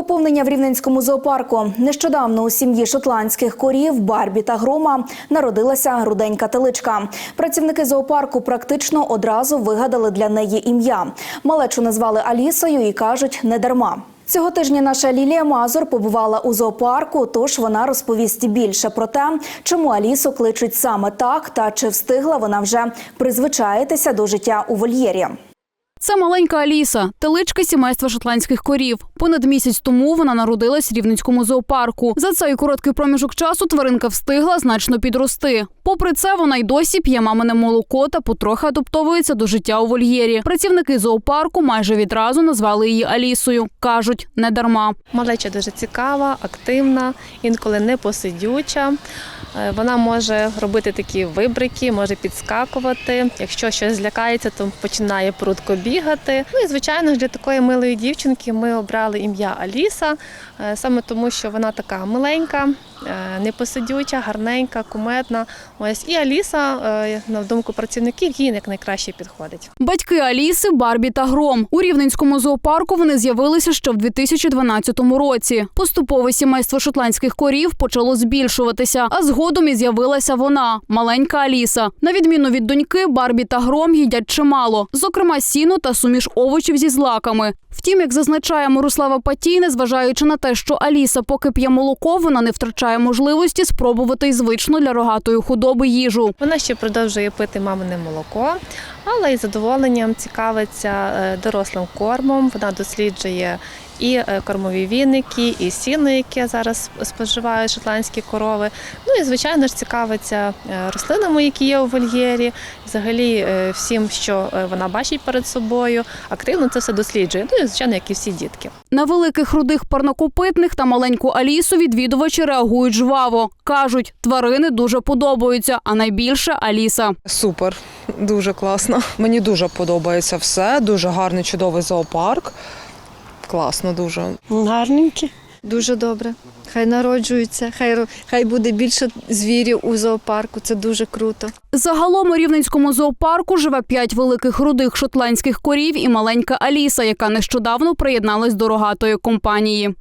Поповнення в Рівненському зоопарку. Нещодавно у сім'ї шотландських корів Барбі та Грома народилася руденька теличка. Працівники зоопарку практично одразу вигадали для неї ім'я. Малечу назвали Алісою і кажуть не дарма. Цього тижня наша Лілія Мазур побувала у зоопарку, тож вона розповість більше про те, чому Алісу кличуть саме так та чи встигла вона вже призвичаїтися до життя у вольєрі. Це маленька Аліса, теличка сімейства шотландських корів. Понад місяць тому вона народилась в рівненському зоопарку. За цей короткий проміжок часу тваринка встигла значно підрости. Попри це, вона й досі п'є мамине молоко та потрохи адаптовується до життя у вольєрі. Працівники зоопарку майже відразу назвали її Алісою. кажуть, не дарма. Малеча дуже цікава, активна, інколи непосидюча. Е, Вона може робити такі вибрики, може підскакувати. Якщо щось злякається, то починає прудко бігати. Ну і звичайно для такої милої дівчинки ми обрали ім'я Аліса, е, саме тому, що вона така миленька, непосидюча, гарненька, кумедна. Ось і Аліса, е, на думку працівників, їй як найкраще підходить. Батьки Аліси, Барбі та Гром. У рівненському зоопарку вони з'явилися ще в 2012 році. Поступове сімейство шотландських корів почало збільшуватися, а згодом і з'явилася вона, маленька Аліса. На відміну від доньки, Барбі та Гром їдять чимало, зокрема сіно та суміш овочів зі злаками. Втім, як зазначає Мирослава Патій, незважаючи на те, що Аліса поки п'є молоко, вона не втрачає можливості спробувати й звичну для рогатої худоби їжу. Вона ще продовжує пити мамине молоко, але із задоволенням цікавиться е, дорослим кормом. Вона досліджує і е, кормові віники, і сіно, яке зараз споживають шотландські корови. Ну і звичайно ж цікавиться е, рослинами, які є у вольєрі, взагалі е, всім, що вона бачить перед собою. Активно це все досліджує. Ну і звичайно, як і всі дітки. На великих рудих парнокопитних та маленьку Алісу відвідувачі реагують жваво. Кажуть, тварини дуже подобаються, а найбільше Аліса. Супер, дуже класно. Мені дуже подобається все. Дуже гарний, чудовий зоопарк. Класно, дуже. Гарненькі. Дуже добре. Хай народжуються, хай хай буде більше звірів у зоопарку. Це дуже круто. Загалом у рівненському зоопарку живе п'ять великих рудих шотландських корів і маленька Аліса, яка нещодавно приєдналась до рогатої компанії.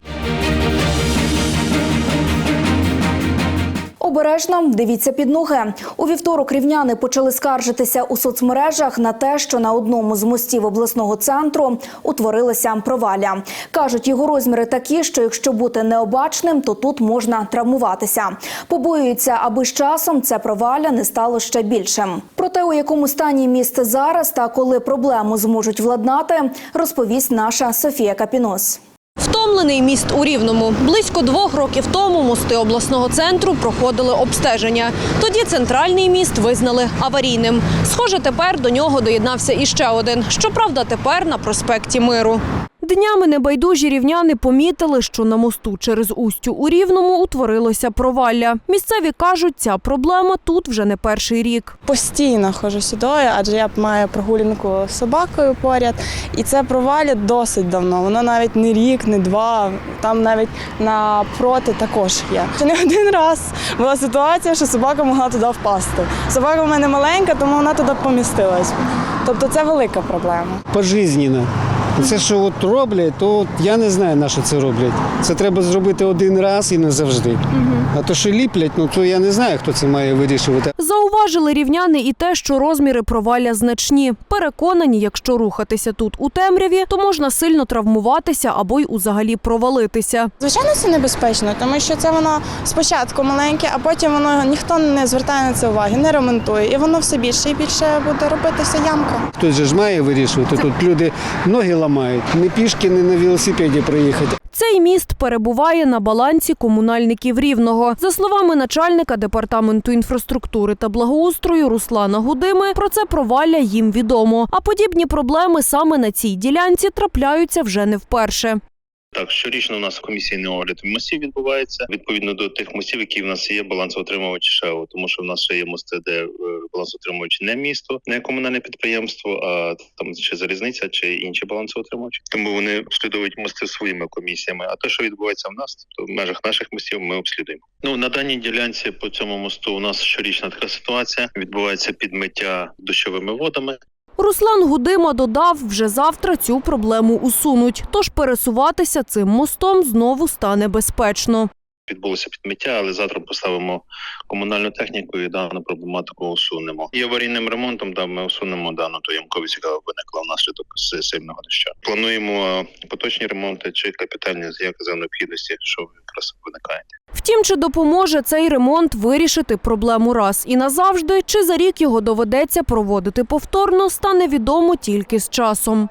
Обережно дивіться під ноги. У вівторок рівняни почали скаржитися у соцмережах на те, що на одному з мостів обласного центру утворилася провалля. кажуть, його розміри такі, що якщо бути необачним, то тут можна травмуватися. Побоюються, аби з часом це провалля не стало ще більшим. Про те, у якому стані місце зараз та коли проблему зможуть владнати, розповість наша Софія Капінос. Втомлений міст у Рівному. Близько двох років тому мости обласного центру проходили обстеження. Тоді центральний міст визнали аварійним. Схоже, тепер до нього доєднався іще один. Щоправда, тепер на проспекті Миру. Днями небайдужі рівняни помітили, що на мосту через Устю у Рівному утворилося провалля. Місцеві кажуть, ця проблема тут вже не перший рік. Постійно ходжу сюди, адже я маю прогулянку з собакою поряд. І це провалля досить давно. Воно навіть не рік, не два. Там навіть напроти також є. Ще не один раз була ситуація, що собака могла туди впасти. Собака в мене маленька, тому вона туди помістилась. Тобто це велика проблема. пожизненно. Це що от роблять, то от я не знаю, на що це роблять. Це треба зробити один раз і назавжди. А то, що ліплять, ну то я не знаю, хто це має вирішувати. Зауважили рівняни і те, що розміри провалля значні. Переконані, якщо рухатися тут у темряві, то можна сильно травмуватися або й узагалі провалитися. Звичайно, це небезпечно, тому що це воно спочатку маленьке, а потім воно ніхто не звертає на це уваги, не ремонтує, і воно все більше і більше буде робитися ямка. Хтось же ж має вирішувати. Тут люди ноги ламають, не пішки, не на велосипеді приїхати. Цей міст перебуває на балансі комунальників Рівного. За словами начальника департаменту інфраструктури та благоустрою Руслана Гудими, про це провалля їм відомо. А подібні проблеми саме на цій ділянці трапляються вже не вперше. Так, щорічно у нас комісійний огляд мостів відбувається відповідно до тих мостів, які в нас є балансоутримувач ШЕО, тому що в нас ще є мости, де е, не місто, не комунальне підприємство, а там чи залізниця, чи інші балансоутримувачі. Тому вони обслідують мости своїми комісіями. А те, що відбувається в нас, то в межах наших мостів, ми обслідуємо. Ну на даній ділянці по цьому мосту у нас щорічна така ситуація. Відбувається підмиття дощовими водами. Руслан Гудима додав, вже завтра цю проблему усунуть, тож пересуватися цим мостом знову стане безпечно. Відбулося підмиття, але завтра поставимо комунальну техніку і дану проблематику усунемо. І аварійним ремонтом да, ми усунемо дану ту ямковість, яка виникла внаслідок сильного дощу. Плануємо поточні ремонти чи капітальні як за необхідності, що якраз виникає. Втім, чи допоможе цей ремонт вирішити проблему раз і назавжди, чи за рік його доведеться проводити повторно, стане відомо тільки з часом.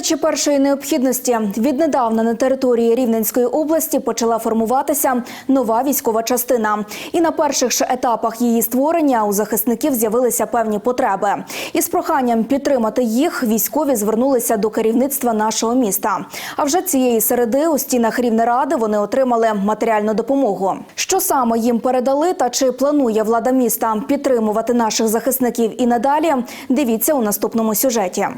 Речі першої необхідності віднедавна на території Рівненської області почала формуватися нова військова частина. І на перших ж етапах її створення у захисників з'явилися певні потреби. Із проханням підтримати їх військові звернулися до керівництва нашого міста. А вже цієї середи у стінах Рівнеради вони отримали матеріальну допомогу. Що саме їм передали та чи планує влада міста підтримувати наших захисників і надалі? Дивіться у наступному сюжеті.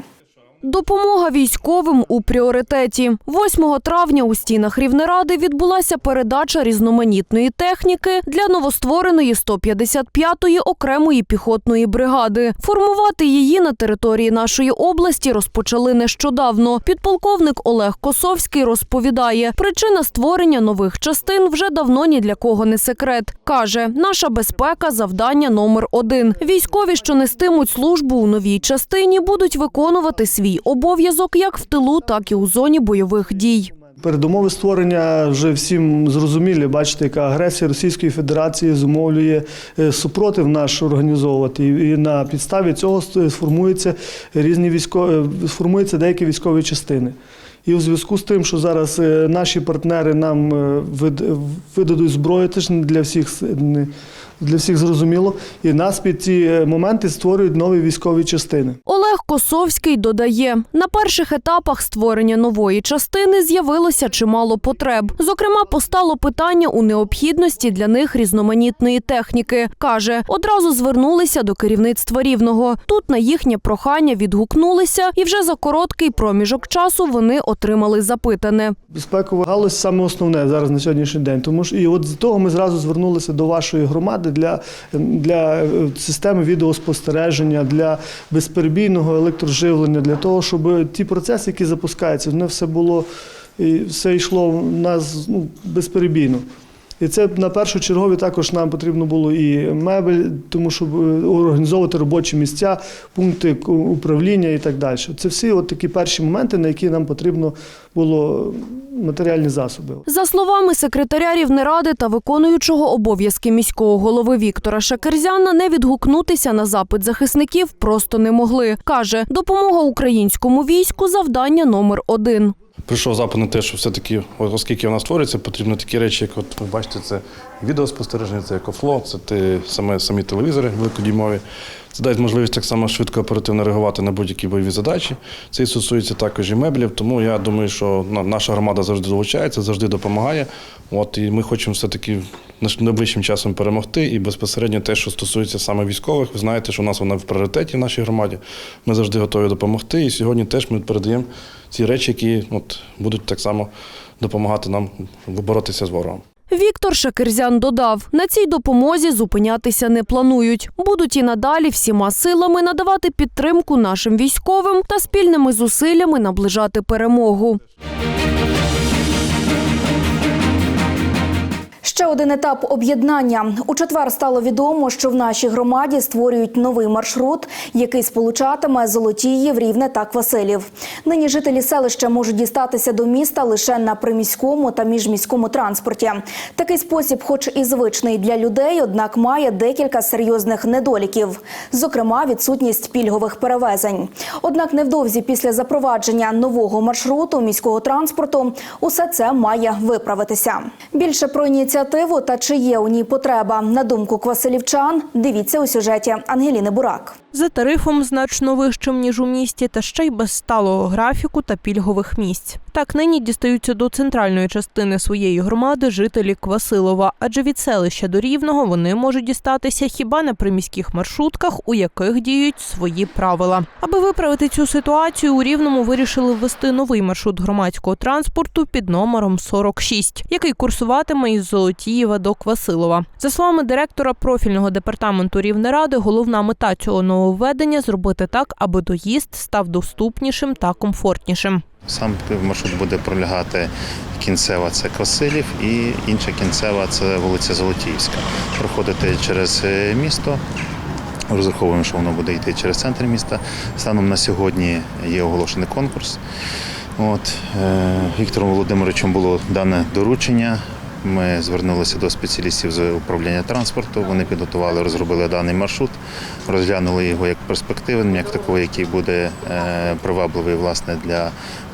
Допомога військовим у пріоритеті. 8 травня у стінах Рівнеради відбулася передача різноманітної техніки для новоствореної 155-ї окремої піхотної бригади. Формувати її на території нашої області розпочали нещодавно. Підполковник Олег Косовський розповідає, причина створення нових частин вже давно ні для кого не секрет. Каже, наша безпека завдання номер один. Військові, що нестимуть службу у новій частині, будуть виконувати свій обов'язок як в тилу, так і у зоні бойових дій. Передумови створення вже всім зрозумілі. Бачите, яка агресія Російської Федерації зумовлює е, супротив наш організовувати. І на підставі цього сформуються різні військові, сформуються деякі військові частини. І у зв'язку з тим, що зараз е, наші партнери нам е, видадуть зброю, це ж не для всіх не для всіх зрозуміло. І нас під ці е, моменти створюють нові військові частини. Олег Косовський додає, на перших етапах створення нової частини з'явилося чимало потреб. Зокрема, постало питання у необхідності для них різноманітної техніки. Каже, одразу звернулися до керівництва рівного. Тут на їхнє прохання відгукнулися, і вже за короткий проміжок часу вони отримали запитане. Безпекова галузь саме основне зараз на сьогоднішній день. Тому що і от з того ми зразу звернулися до вашої громади для, для е, системи відеоспостереження, для безперебійного електроживлення, для того, щоб ті процеси, які запускаються, вони все було і все йшло в нас ну, безперебійно. І це на першочергові також нам потрібно було і мебель, тому щоб е, організовувати робочі місця, пункти управління і так далі. Це всі от такі перші моменти, на які нам потрібно було матеріальні засоби. За словами секретаря Рівнеради та виконуючого обов'язки міського голови Віктора Шакерзяна, не відгукнутися на запит захисників просто не могли. Каже, допомога українському війську завдання номер один. Прийшов запит на те, що все-таки, оскільки вона створюється, потрібно такі речі, як от ви бачите, це відеоспостереження, це екофло, це те, самі телевізори великодіймові. Це дасть можливість так само швидко оперативно реагувати на будь-які бойові задачі. Це і стосується також і меблів, тому я думаю, що наша громада завжди долучається, завжди допомагає. От, і ми хочемо все-таки найближчим часом перемогти. І безпосередньо те, що стосується саме військових, ви знаєте, що у нас вона в пріоритеті в нашій громаді. Ми завжди готові допомогти. І сьогодні теж ми передаємо ці речі, які от, будуть так само допомагати нам боротися з ворогом. Віктор Шакирзян додав, на цій допомозі зупинятися не планують. Будуть і надалі всіма силами надавати підтримку нашим військовим та спільними зусиллями наближати перемогу. Один етап об'єднання. У четвер стало відомо, що в нашій громаді створюють новий маршрут, який сполучатиме Золотіїв, Рівне та Квасилів. Нині жителі селища можуть дістатися до міста лише на приміському та міжміському транспорті. Такий спосіб, хоч і звичний для людей, однак має декілька серйозних недоліків, зокрема відсутність пільгових перевезень. Однак невдовзі після запровадження нового маршруту міського транспорту усе це має виправитися. Більше про ініціативу можливо та чи є у ній потреба. На думку квасилівчан, дивіться у сюжеті Ангеліни Бурак. За тарифом значно вищим, ніж у місті, та ще й без сталого графіку та пільгових місць. Так нині дістаються до центральної частини своєї громади жителі Квасилова, адже від селища до Рівного вони можуть дістатися хіба на приміських маршрутках, у яких діють свої правила. Аби виправити цю ситуацію, у Рівному вирішили ввести новий маршрут громадського транспорту під номером 46, який курсуватиме із Золотієва до Квасилова. За словами директора профільного департаменту Рівнеради, головна мета цього нововведення зробити так, аби доїзд став доступнішим та комфортнішим. Сам маршрут буде пролягати кінцева це Квасилів і інша кінцева це вулиця Золотіївська. Проходити через е, місто. Розраховуємо, що воно буде йти через центр міста. Станом на сьогодні є оголошений конкурс. От, е, Віктором Володимировичем було дане доручення. Ми звернулися до спеціалістів з управління транспорту. Вони підготували, розробили даний маршрут, розглянули його як перспективним, як такий, який буде е, привабливий власне для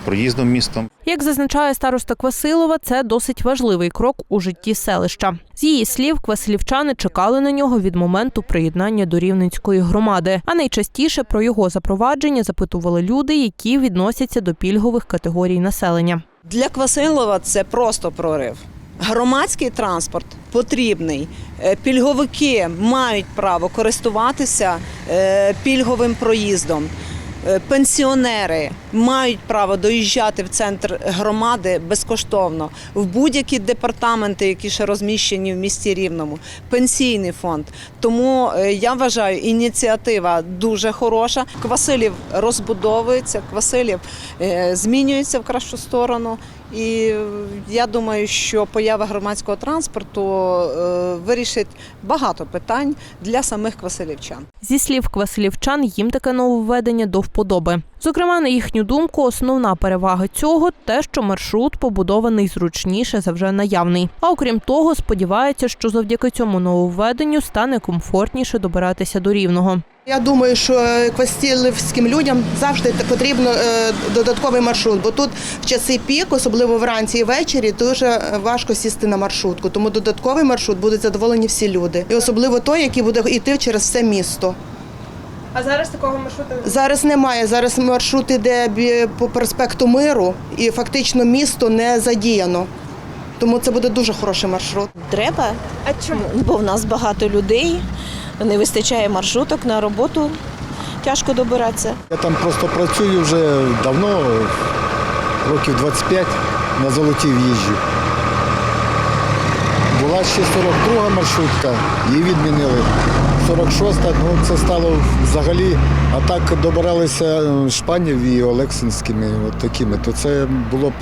проїзду містом. Як зазначає староста Квасилова, це досить важливий крок у житті селища. З її слів, квасилівчани чекали на нього від моменту приєднання до рівненської громади. А найчастіше про його запровадження запитували люди, які відносяться до пільгових категорій населення. Для Квасилова це просто прорив. Громадський транспорт потрібний. Е, Пільговики мають право користуватися е, пільговим проїздом. Е, Пенсіонери мають право доїжджати в центр громади безкоштовно в будь-які департаменти, які ще розміщені в місті Рівному, пенсійний фонд. Тому е, я вважаю, ініціатива дуже хороша. Квасилів розбудовується, Квасилів е, змінюється в кращу сторону. І я думаю, що поява громадського транспорту е, вирішить багато питань для самих квасилівчан. Зі слів квасилівчан, їм таке нововведення до вподоби. Зокрема, на їхню думку, основна перевага цього те, що маршрут побудований зручніше за вже наявний. А окрім того, сподіваються, що завдяки цьому нововведенню стане комфортніше добиратися до рівного. Я думаю, що квастілівським людям завжди потрібно е, додатковий маршрут, бо тут в часи пік, особливо вранці і ввечері, дуже важко сісти на маршрутку. Тому додатковий маршрут будуть задоволені всі люди, і особливо той, який буде йти через все місто. А зараз такого маршруту Зараз немає. Зараз маршрут іде по проспекту Миру, і фактично місто не задіяно. Тому це буде дуже хороший маршрут. Треба, А чому? бо в нас багато людей, не вистачає маршруток на роботу. Тяжко добиратися. Я там просто працюю вже давно, років 25 на золоті в'їжджу. Була ще 42 маршрутка, її відмінили. 46-та, ну це стало взагалі, а так добиралися Шпанів і Олексинськими, от такими, то це було б,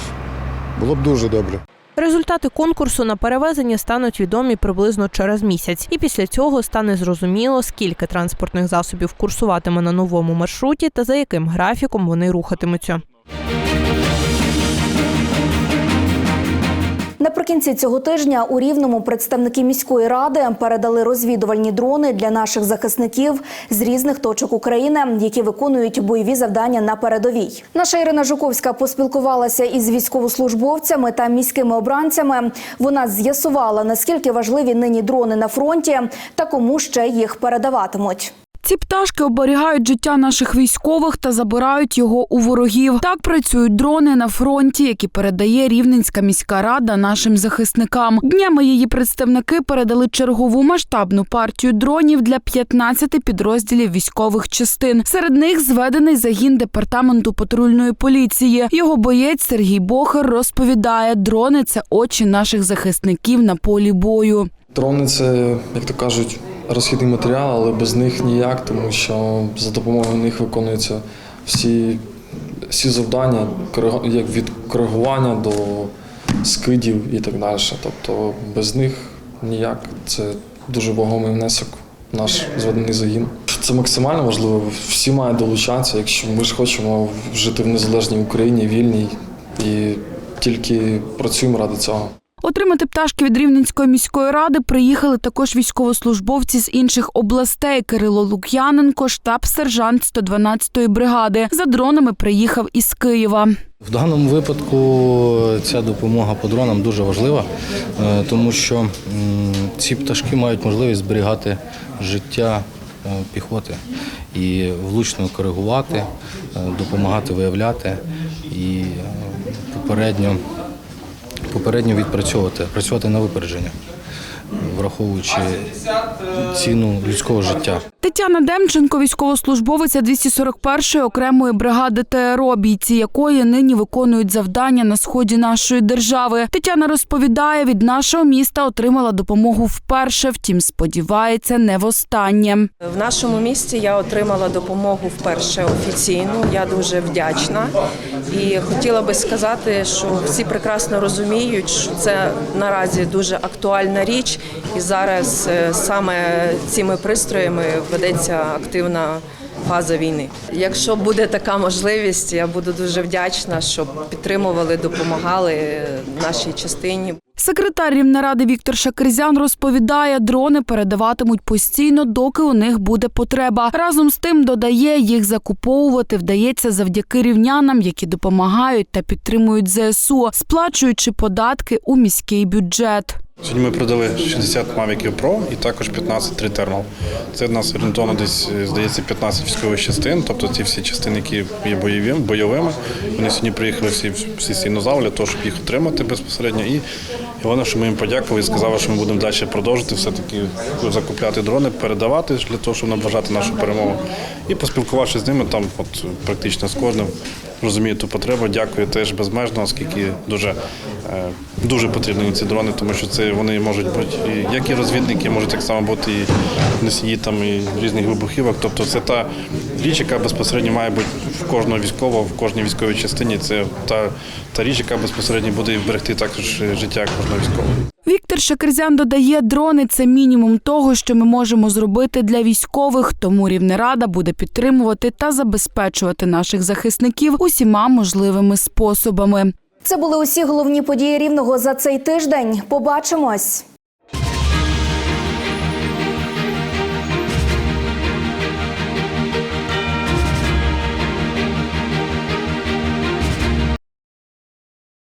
було б дуже добре. Результати конкурсу на перевезення стануть відомі приблизно через місяць, і після цього стане зрозуміло, скільки транспортних засобів курсуватиме на новому маршруті та за яким графіком вони рухатимуться. Наприкінці цього тижня у Рівному представники міської ради передали розвідувальні дрони для наших захисників з різних точок України, які виконують бойові завдання на передовій. Наша Ірина Жуковська поспілкувалася із військовослужбовцями та міськими обранцями. Вона з'ясувала наскільки важливі нині дрони на фронті та кому ще їх передаватимуть. Ці пташки оберігають життя наших військових та забирають його у ворогів. Так працюють дрони на фронті, які передає Рівненська міська рада нашим захисникам. Днями її представники передали чергову масштабну партію дронів для 15 підрозділів військових частин. Серед них зведений загін департаменту патрульної поліції. Його боєць Сергій Бохар розповідає, дрони це очі наших захисників на полі бою. Дрони це, як то кажуть, розхідний матеріал, але без них ніяк, тому що за допомогою них виконуються всі, всі завдання, як від коригування до скидів і так далі. Тобто без них ніяк. Це дуже вагомий внесок в наш зведений загін. Це максимально важливо. Всі мають долучатися, якщо ми ж хочемо жити в незалежній Україні, вільній і тільки працюємо ради цього. Отримати пташки від Рівненської міської ради приїхали також військовослужбовці з інших областей. Кирило Лук'яненко, штаб-сержант 112-ї бригади. За дронами приїхав із Києва. В даному випадку ця допомога по дронам дуже важлива, е, тому що ці пташки мають можливість зберігати життя е, піхоти і влучно коригувати, е, допомагати виявляти і попередньо, попередньо відпрацьовувати, працювати на випередження, враховуючи ціну людського життя. Тетяна Демченко, військовослужбовиця 241-ї окремої бригади ТРО, бійці якої нині виконують завдання на сході нашої держави. Тетяна розповідає, від нашого міста отримала допомогу вперше, втім сподівається, не востаннє. В нашому місті я отримала допомогу вперше офіційну. Я дуже вдячна і хотіла би сказати, що всі прекрасно розуміють, що це наразі дуже актуальна річ, і зараз е, саме цими пристроями ведеться активна. Фаза війни. Якщо буде така можливість, я буду дуже вдячна, щоб підтримували, допомагали нашій частині. Секретар Рівнеради Віктор Шакерзян розповідає, дрони передаватимуть постійно, доки у них буде потреба. Разом з тим додає, їх закуповувати вдається завдяки рівнянам, які допомагають та підтримують ЗСУ, сплачуючи податки у міський бюджет. Сьогодні ми продали 60 Mavic Pro і також 15 3 Thermal. Це в нас орієнтовно десь, здається, 15 військових частин, тобто ці всі частини, які є бойові, бойовими. Вони сьогодні приїхали всі в сесійну залу для того, щоб їх отримати безпосередньо. І головне, що ми їм подякували і сказали, що ми будемо далі продовжити все-таки закупляти дрони, передавати для того, щоб наближати нашу перемогу. І поспілкувавшись з ними, там от практично з кожним розумію ту потребу. Дякую теж безмежно, оскільки дуже, е, дуже потрібні ці дрони, тому що це вони можуть бути як і розвідники, можуть так само бути і носії там і різних вибухівок. Тобто це та річ, яка безпосередньо має бути в кожного військового, в кожній військовій частині. Це та, та річ, яка безпосередньо буде вберегти також життя кожного військового. Віктор Шакерзян додає, дрони це мінімум того, що ми можемо зробити для військових. Тому Рівнерада буде підтримувати та забезпечувати наших захисників усіма можливими способами. Це були усі головні події рівного за цей тиждень. Побачимось.